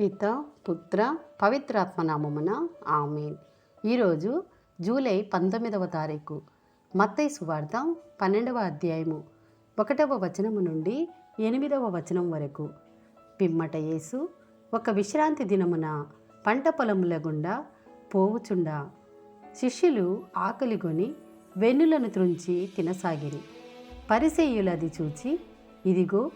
పిత పుత్ర పవిత్రాత్మనామమున ఆమెన్. ఆమె ఈరోజు జూలై పంతొమ్మిదవ తారీఖు మత్తై సువార్త పన్నెండవ అధ్యాయము ఒకటవ వచనము నుండి ఎనిమిదవ వచనం వరకు. పిమ్మట యేసు ఒక విశ్రాంతి దినమున పంట పొలముల గుండా పోవుచుండా. శిష్యులు ఆకలిగొని వెన్నులను త్రుంచి తినసాగిరి. పరిసేయులది చూచి ఇదిగో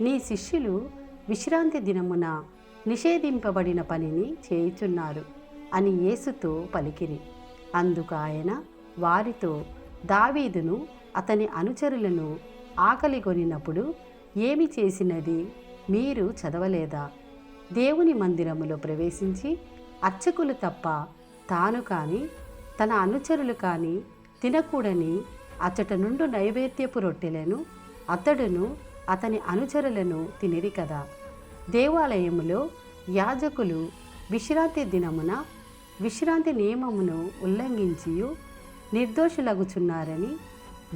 నీ శిష్యులు విశ్రాంతి దినమున నిషేధింపబడిన పనిని చేయుచున్నారు అని యేసుతో పలికిరి. అందుకు ఆయన వారితో దావీదును అతని అనుచరులను ఆకలి కొనినప్పుడు ఏమి చేసినది? మీరు చదవలేదా? దేవుని మందిరములో ప్రవేశించి అర్చకులు తప్ప తాను కానీ తన అనుచరులు కానీ తినకూడని అచ్చట నుండు నైవేద్యపు రొట్టెలను అతడును అతని అనుచరులను తినిరి కదా. దేవాలయములో యాజకులు విశ్రాంతి దినమున విశ్రాంతి నియమమును ఉల్లంఘించియు నిర్దోషులగుచున్నారని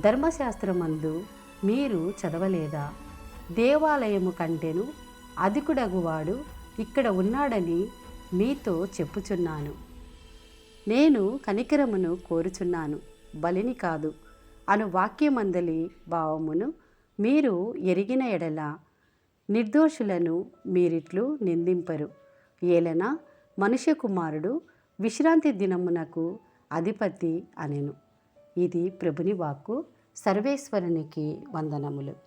ధర్మశాస్త్రమందు మీరు చదవలేదా? దేవాలయము కంటెను అధికుడగువాడు ఇక్కడ ఉన్నాడని మీతో చెప్పుచున్నాను. నేను కనికరమును కోరుచున్నాను బలిని కాదు. అను వాక్యమందలి భావమును మీరు ఎరిగిన ఎడల నిర్దోషులను మీరిట్లు నిందింపరు. ఏలన మనుష్య కుమారుడు విశ్రాంతి దినమునకు అధిపతి అనెను. ఇది ప్రభుని వాక్కు సర్వేశ్వరునికి వందనములు.